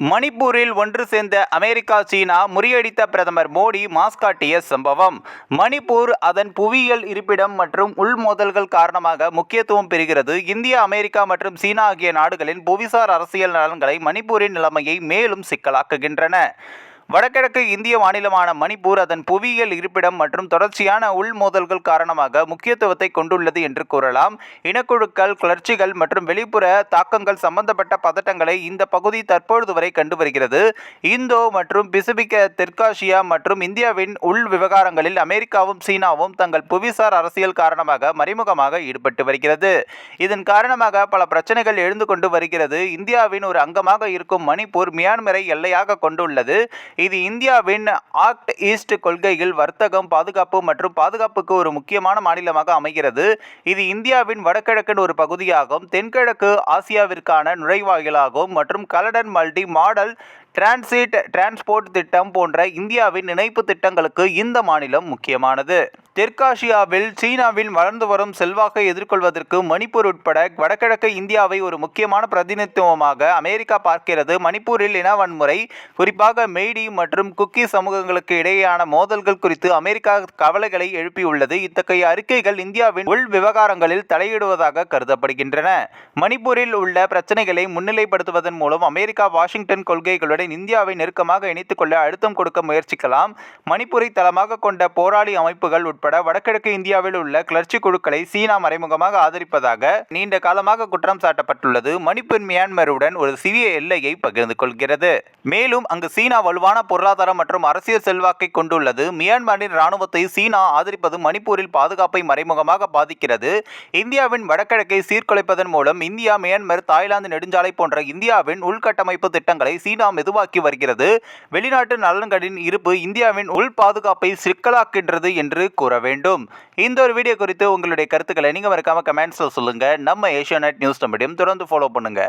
மணிப்பூரில் ஒன்று சேர்ந்த அமெரிக்கா சீனா முறியடித்த பிரதமர் மோடி மாஸ்காட்டிய சம்பவம். மணிப்பூர் அதன் புவியியல் இருப்பிடம் மற்றும் உள்மோதல்கள் காரணமாக முக்கியத்துவம் பெறுகிறது. இந்தியா அமெரிக்கா மற்றும் சீனா ஆகிய நாடுகளின் புவிசார் அரசியல் நலன்களை மணிப்பூரின் நிலைமையை மேலும் சிக்கலாக்குகின்றன. வடகிழக்கு இந்திய மாநிலமான மணிப்பூர் அதன் புவியியல் இருப்பிடம் மற்றும் தொடர்ச்சியான உள்மோதல்கள் காரணமாக முக்கியத்துவத்தை கொண்டுள்ளது என்று கூறலாம். இனக்குழுக்கள் கிளர்ச்சிகள் மற்றும் வெளிப்புற தாக்கங்கள் சம்பந்தப்பட்ட பதட்டங்களை இந்த பகுதி தற்பொழுது வரை கண்டு வருகிறது. இந்தோ மற்றும் பிசிபிக்க தெற்காசியா மற்றும் இந்தியாவின் உள் விவகாரங்களில் அமெரிக்காவும் சீனாவும் தங்கள் புவிசார் அரசியல் காரணமாக மறைமுகமாக ஈடுபட்டு வருகிறது. இதன் காரணமாக பல பிரச்சனைகள் எழுந்து கொண்டு வருகிறது. இந்தியாவின் ஒரு அங்கமாக இருக்கும் மணிப்பூர் மியான்மரை எல்லையாக கொண்டுள்ளது. இது இந்தியாவின் ஆக்ட் ஈஸ்ட் கொள்கையில் வர்த்தகம் பாதுகாப்பு மற்றும் பாதுகாப்புக்கு ஒரு முக்கியமான மாநிலமாக அமைகிறது. இது இந்தியாவின் வடகிழக்கின் ஒரு பகுதியாகும். தென்கிழக்கு ஆசியாவிற்கான நுழைவாயிலாகும் மற்றும் Kaladan multi modal transit transport திட்டம் போன்ற இந்தியாவின் இணைப்பு திட்டங்களுக்கு இந்த மாநிலம் முக்கியமானது. தெற்காசியாவில் சீனாவின் வளர்ந்து வரும் செல்வாக்கை எதிர்கொள்வதற்கு மணிப்பூர் உட்பட வடகிழக்கு இந்தியாவை ஒரு முக்கியமான பிரதிநிதித்துவமாக அமெரிக்கா பார்க்கிறது. மணிப்பூரில் இன வன்முறை குறிப்பாக மெய்டி மற்றும் குக்கி சமூகங்களுக்கு இடையேயான மோதல்கள் குறித்து அமெரிக்கா கவலைகளை எழுப்பியுள்ளது. இத்தகைய அறிக்கைகள் இந்தியாவின் உள் விவகாரங்களில் தலையிடுவதாக கருதப்படுகின்றன. மணிப்பூரில் உள்ள பிரச்சனைகளை முன்னிலைப்படுத்துவதன் மூலம் அமெரிக்கா வாஷிங்டன் கொள்கைகளுடன் இந்தியாவை நெருக்கமாக இணைத்துக்கொள்ள அழுத்தம் கொடுக்க முயற்சிக்கலாம். மணிப்பூரை தளமாக கொண்ட போராளி அமைப்புகள் உட்பட வடகிழக்கு இந்தியாவில் உள்ள கிளர்ச்சி குழுக்களை சீனா மறைமுகமாக ஆதரிப்பதாக நீண்ட காலமாக குற்றம் சாட்டப்பட்டுள்ளது. மணிப்பூர் மியான்மருடன் ஒரு சிறிய எல்லையை பகிர்ந்து கொள்கிறது. மேலும் அங்கு சீனா வலுவான பொருளாதார மற்றும் அரசியல் செல்வாக்கை கொண்டுள்ளது. மியான்மரின் இராணுவத்தை சீனா ஆதரிப்பது மணிப்பூரில் பாதுகாப்பை மறைமுகமாக பாதிக்கிறது. இந்தியாவின் வடகிழக்கை சீர்குலைப்பதன் மூலம் இந்தியா மியான்மர் தாய்லாந்து நெடுஞ்சாலை போன்ற இந்தியாவின் உள்கட்டமைப்பு திட்டங்களை சீனா உருவாக்கி வருகிறது. வெளிநாட்டு நலன்களின் இருப்பு இந்தியாவின் உள் பாதுகாப்பை சிக்கலாக்குகின்றது என்று கூற வேண்டும். இந்த ஒரு வீடியோ குறித்து உங்களுடைய கருத்துக்களை நீங்கள் மறக்காம கமெண்ட்ஸில் சொல்லுங்க. நம்ம ஏஷியா நியூஸ் மீடியம் தொடர்ந்து ஃபாலோ பண்ணுங்க.